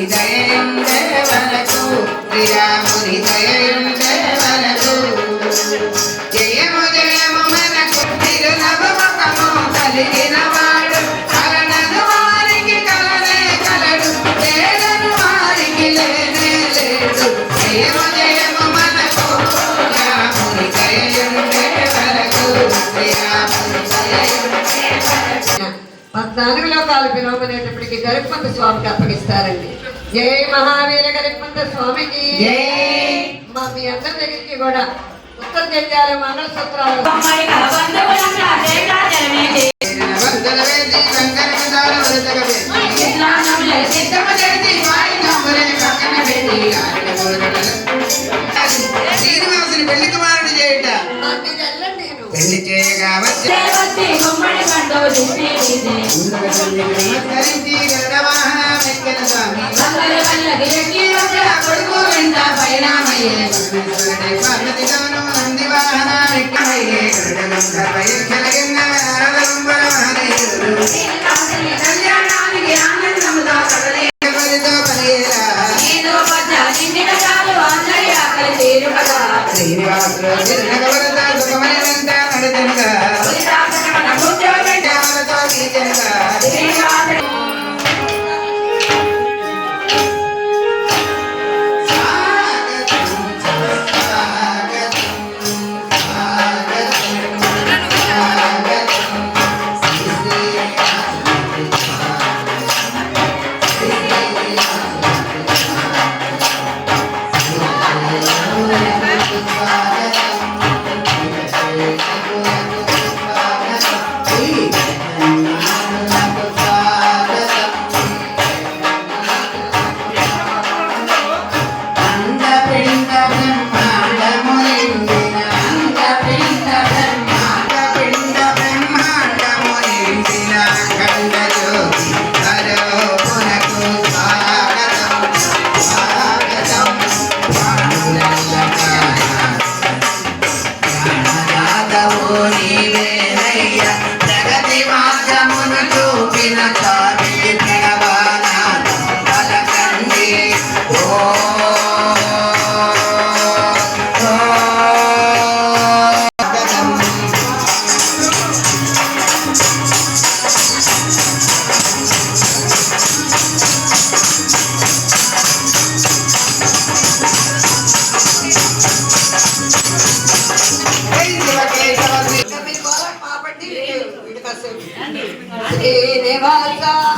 శ్రీరాముని దయయుండే వరకు శ్రీరాముని దయయుండే వరకు జయము జయము మనకు తిరునవముఖము కలిగిన వాడు కలనను వారికి కలనే కలడు లేదని వారికి లేనే లేడు. జయము జయము మనకు శ్రీరాముని దయయుండే వరకు శ్రీరాముని దయయుండే వరకు పద్నాలుగు లోకాలు పిలువమనేటప్పటికి గరిపంత స్వామికి అప్పగిస్తారండి. జై మహావీర గరిపంత స్వామికి. మా మీ అందరి దగ్గరికి కూడా ఉత్తర జడ్యాలు మంగళసూత్రాలు. శ్రీనివాసుని పెళ్ళి కుమారుడు చేయుట. మా మీద వెళ్ళండి. నేను పెళ్ళి చేయగా వచ్చే కొడుకు వెంట పైనామయ్యే. నంది వాహన కలిగిన కళ్యాణానికి ఆనందముతో కదలే శ్రీనివాసులు నడుతునుగా ఎవరితో గీతనుగా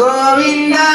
గోవిందా.